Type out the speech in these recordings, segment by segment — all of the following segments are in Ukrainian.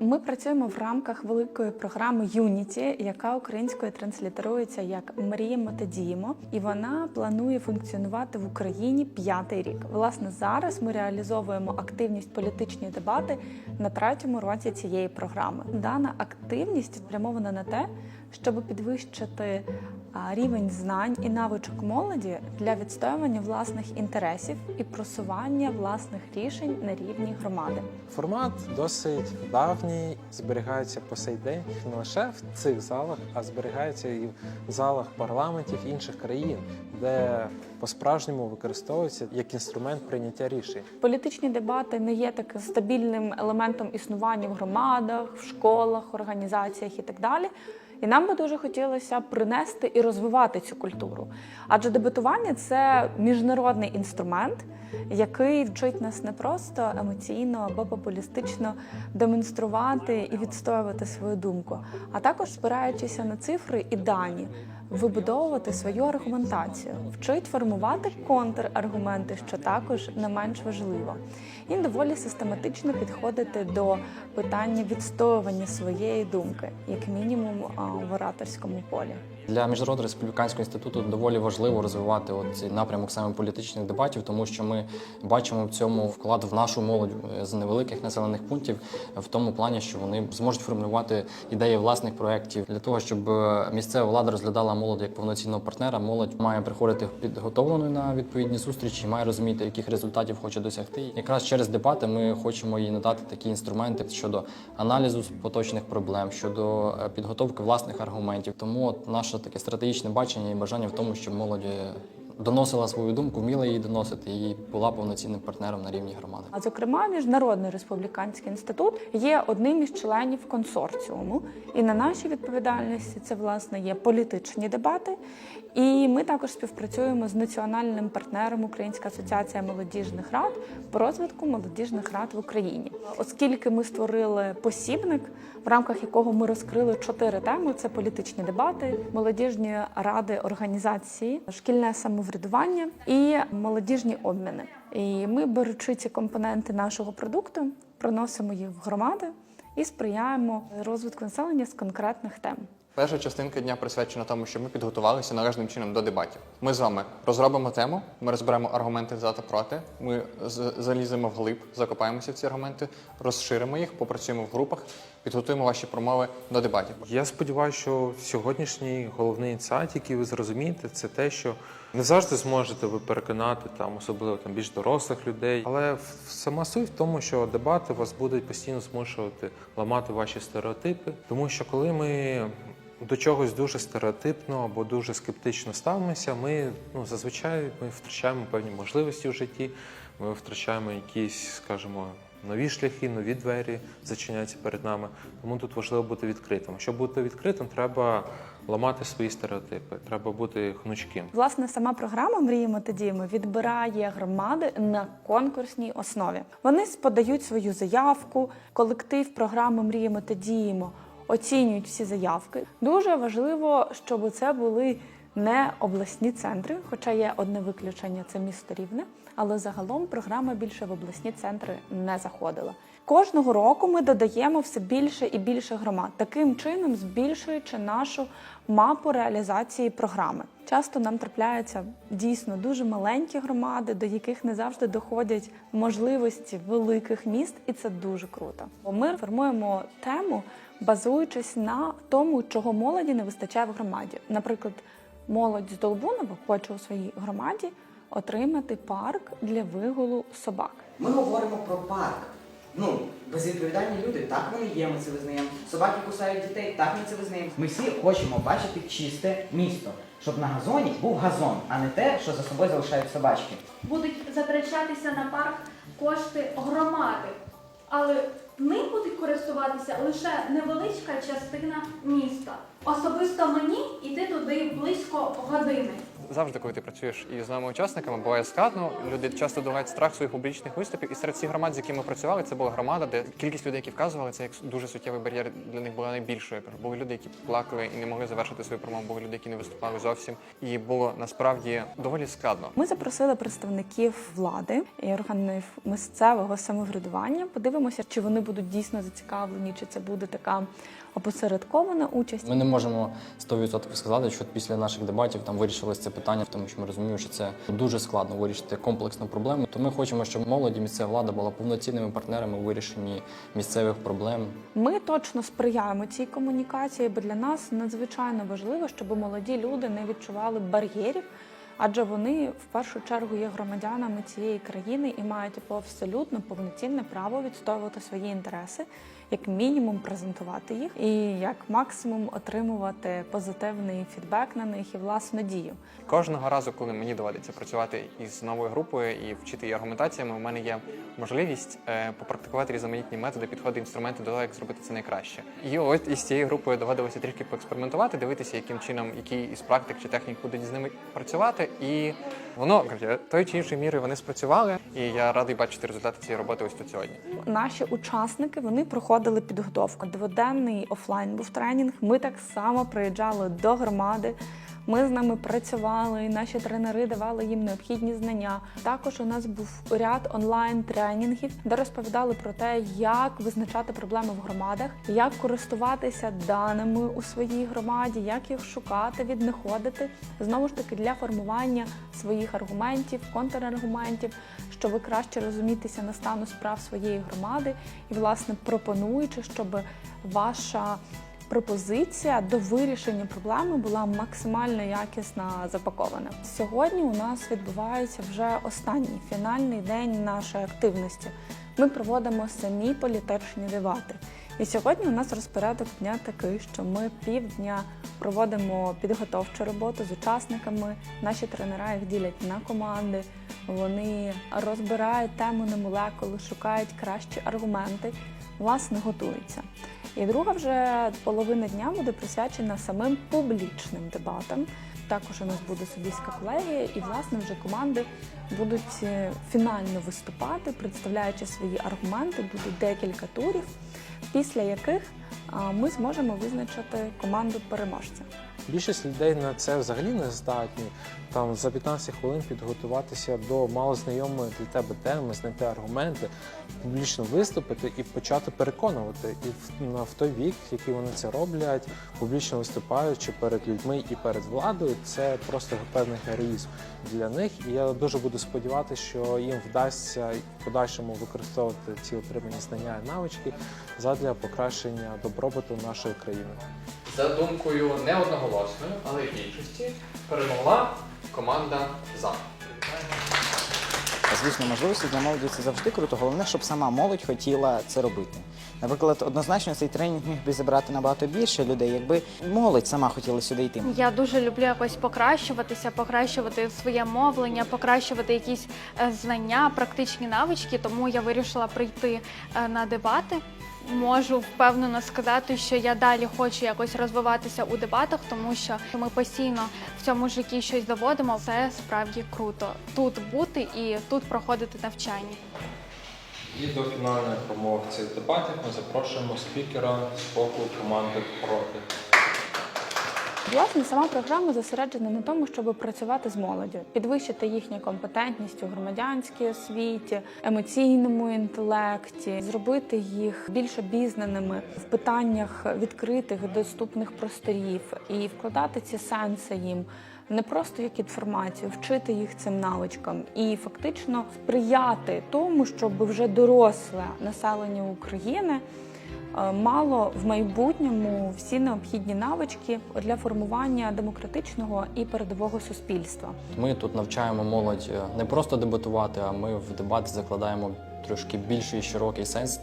Ми працюємо в рамках великої програми Unity, яка українською транслітерується як Мріємо та діємо, і вона планує функціонувати в Україні п'ятий рік. Власне, зараз ми реалізовуємо активність політичні дебати на третьому році цієї програми. Дана активність спрямована на те, щоб підвищити рівень знань і навичок молоді для відстоювання власних інтересів і просування власних рішень на рівні громади. Формат досить давній, зберігається по сей день не лише в цих залах, а зберігається і в залах парламентів інших країн, де по-справжньому використовується як інструмент прийняття рішень. Політичні дебати не є таким стабільним елементом існування в громадах, в школах, організаціях і так далі. І нам би дуже хотілося принести і розвивати цю культуру. Адже дебатування це міжнародний інструмент, який вчить нас не просто емоційно або популістично демонструвати і відстоювати свою думку, а також спираючися на цифри і дані, вибудовувати свою аргументацію, вчить формувати контраргументи, що також не менш важливо, і доволі систематично підходити до питання відстоювання своєї думки, як мінімум в ораторському полі. Для міжнародного республіканського інституту доволі важливо розвивати от цей напрямок саме політичних дебатів, тому що ми бачимо в цьому вклад в нашу молодь е, з невеликих населених пунктів, в тому плані, що вони зможуть формулювати ідеї власних проєктів для того, щоб е, місцева влада розглядала молодь як повноцінного партнера. Молодь має приходити підготовленою на відповідні зустрічі, має розуміти, яких результатів хоче досягти. Якраз через дебати ми хочемо їй надати такі інструменти щодо аналізу поточних проблем, щодо е, підготовки власних аргументів. Тому от наше таке стратегічне бачення і бажання в тому, щоб молодь е, доносила свою думку, вміла її доносити і була повноцінним партнером на рівні громади. А зокрема, Міжнародний республіканський інститут є одним із членів консорціуму, і на нашій відповідальності це власне є політичні дебати. І ми також співпрацюємо з національним партнером Українська асоціація молодіжних рад по розвитку молодіжних рад в Україні, оскільки ми створили посібник, в рамках якого ми розкрили чотири теми: це політичні дебати, молодіжні ради організації, шкільне самоврядування і молодіжні обміни. І ми, беручи ці компоненти нашого продукту, приносимо їх в громади і сприяємо розвитку населення з конкретних тем. Перша частинка дня присвячена тому, що ми підготувалися належним чином до дебатів. Ми з вами розробимо тему, ми розберемо аргументи за та проти. Ми заліземо вглиб, закопаємося в ці аргументи, розширимо їх, попрацюємо в групах, підготуємо ваші промови до дебатів. Я сподіваюся, що сьогоднішній головний інсайт, який ви зрозумієте, це те, що не завжди зможете ви переконати там, особливо там більш дорослих людей. Але сама суть в тому, що дебати вас будуть постійно змушувати ламати ваші стереотипи, тому що коли ми до чогось дуже стереотипно або дуже скептично ставимося, ми ну зазвичай ми втрачаємо певні можливості в житті, ми втрачаємо якісь, скажімо, нові шляхи, нові двері зачиняються перед нами. Тому тут важливо бути відкритим. Щоб бути відкритим, треба ламати свої стереотипи, треба бути гнучким. Власне, сама програма Мріємо та діємо відбирає громади на конкурсній основі. Вони подають свою заявку, колектив програми Мріємо та діємо оцінюють всі заявки. Дуже важливо, щоб це були не обласні центри, хоча є одне виключення це місто Рівне, але загалом програма більше в обласні центри не заходила. Кожного року ми додаємо все більше і більше громад, таким чином збільшуючи нашу мапу реалізації програми. Часто нам трапляються дійсно дуже маленькі громади, до яких не завжди доходять можливості великих міст, і це дуже круто. Бо Ми формуємо тему, базуючись на тому, чого молоді не вистачає в громаді. Наприклад, молодь з Долбунова хоче у своїй громаді отримати парк для вигулу собак. Ми говоримо про парк. Ну, безвідповідальні люди, так вони є, ми це визнаємо. Собаки кусають дітей, так ми це визнаємо. Ми всі хочемо бачити чисте місто, щоб на газоні був газон, а не те, що за собою залишають собачки. будуть затрачатися на парк кошти громади, але ним буде користуватися лише невеличка частина міста. Особисто мені йти туди близько години. Завжди, коли ти працюєш із новими учасниками, буває складно. Люди часто долають страх своїх публічних виступів. І серед всіх громад, з якими ми працювали, це була громада, де кількість людей, які вказували, це як дуже суттєвий бар'єр для них була найбільшою. Були люди, які плакали і не могли завершити свою промову, були люди, які не виступали зовсім. І було насправді доволі складно. Ми запросили представників влади і органів місцевого самоврядування. Подивимося, чи вони будуть дійсно зацікавлені, чи це буде така опосередкована участь. Ми не можемо 100% сказати, що після наших дебатів там вирішилось це питання, тому що ми розуміємо, що це дуже складно вирішити комплексну проблему. То ми хочемо, щоб молодь і місцева влада була повноцінними партнерами у вирішенні місцевих проблем. Ми точно сприяємо цій комунікації, бо для нас надзвичайно важливо, щоб молоді люди не відчували бар'єрів, адже вони в першу чергу є громадянами цієї країни і мають абсолютно повноцінне право відстоювати свої інтереси, як мінімум презентувати їх, і як максимум отримувати позитивний фідбек на них і власну дію. Кожного разу, коли мені доводиться працювати із новою групою і вчити її аргументаціями, у мене є можливість е, попрактикувати різноманітні методи, підходи, інструменти до того, як зробити це найкраще. І от із цією групою доводилося трішки поекспериментувати, дивитися, яким чином, які із практик чи технік будуть з ними працювати. І воно тої чи іншої міри вони спрацювали. І я радий бачити результати цієї роботи ось тут сьогодні. Наші учасники вони проходили підготовку. Дводенний офлайн був тренінг. Ми так само приїжджали до громади. Ми з ними працювали, і наші тренери давали їм необхідні знання. Також у нас був ряд онлайн тренінгів, де розповідали про те, як визначати проблеми в громадах, як користуватися даними у своїй громаді, як їх шукати, віднаходити. Знову ж таки для формування своїх аргументів, контраргументів, щоб краще розумітися на стану справ своєї громади, і власне пропонуючи, щоб ваша пропозиція до вирішення проблеми була максимально якісно запакована. Сьогодні у нас відбувається вже останній фінальний день нашої активності. Ми проводимо самі політичні дебати. І сьогодні у нас розпорядок дня такий, що ми півдня проводимо підготовчу роботу з учасниками. Наші тренера їх ділять на команди. Вони розбирають тему на молекули, шукають кращі аргументи, власне, готуються. І друга вже половина дня буде присвячена самим публічним дебатам. Також у нас буде суддівська колегія, і власне вже команди будуть е, фінально виступати, представляючи свої аргументи. Буде декілька турів, після яких ми зможемо визначити команду переможця. Більшість людей на це взагалі не здатні. Там за 15 хвилин підготуватися до малознайомої для тебе теми, знайти аргументи, публічно виступити і почати переконувати. І в, на, в той вік, який вони це роблять, публічно виступаючи перед людьми і перед владою, це просто певний героїзм для них. І я дуже буду сподіватися, що їм вдасться в подальшому використовувати ці отримані знання і навички задля покращення добробуту нашої країни. За думкою не одноголосною, але більшості перемогла команда за. Звісно, можливості для молоді це завжди круто. Головне, щоб сама молодь хотіла це робити. Наприклад, однозначно цей тренінг міг би зібрати набагато більше людей, якби молодь сама хотіла сюди йти. Я дуже люблю якось покращуватися, покращувати своє мовлення, покращувати якісь е, знання, практичні навички. Тому я вирішила прийти е, на дебати. Можу впевнено сказати, що я далі хочу якось розвиватися у дебатах, тому що ми постійно в цьому житті щось доводимо. Це справді круто. Тут бути і тут проходити навчання. І до фінальної промови цих дебатів ми запрошуємо спікера з боку команди проти. Власне, сама програма зосереджена на тому, щоб працювати з молоддю, підвищити їхню компетентність у громадянській освіті, емоційному інтелекті, зробити їх більш обізнаними в питаннях відкритих доступних просторів і вкладати ці сенси їм. Не просто як інформацію, вчити їх цим навичкам і фактично сприяти тому, щоб вже доросле населення України мало в майбутньому всі необхідні навички для формування демократичного і передового суспільства. Ми тут навчаємо молодь е, не просто дебатувати, а ми в дебати закладаємо трошки більший широкий сенс.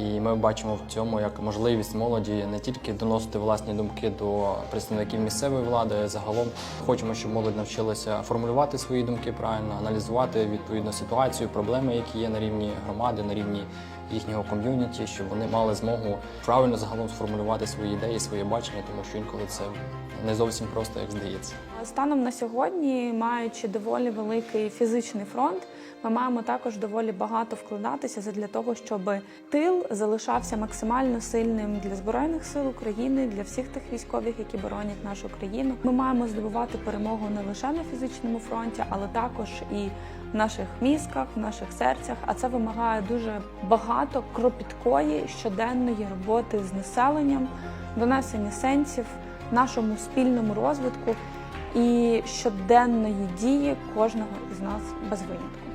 І ми бачимо в цьому як можливість молоді не тільки доносити власні думки до представників місцевої влади, загалом хочемо, щоб молодь навчилася формулювати свої думки правильно, аналізувати відповідно ситуацію, проблеми, які є на рівні громади, на рівні їхнього ком'юніті, щоб вони мали змогу правильно загалом сформулювати свої ідеї, своє бачення, тому що інколи це не зовсім просто, як здається. Станом на сьогодні, маючи доволі великий фізичний фронт, ми маємо також доволі багато вкладатися для того, щоб тил залишався максимально сильним для збройних сил України, для всіх тих військових, які боронять нашу країну. Ми маємо здобувати перемогу не лише на фізичному фронті, але також і в наших мізках, в наших серцях. А це вимагає дуже багато кропіткої щоденної роботи з населенням, донесення сенсів, нашому спільному розвитку і щоденної дії кожного із нас без винятку.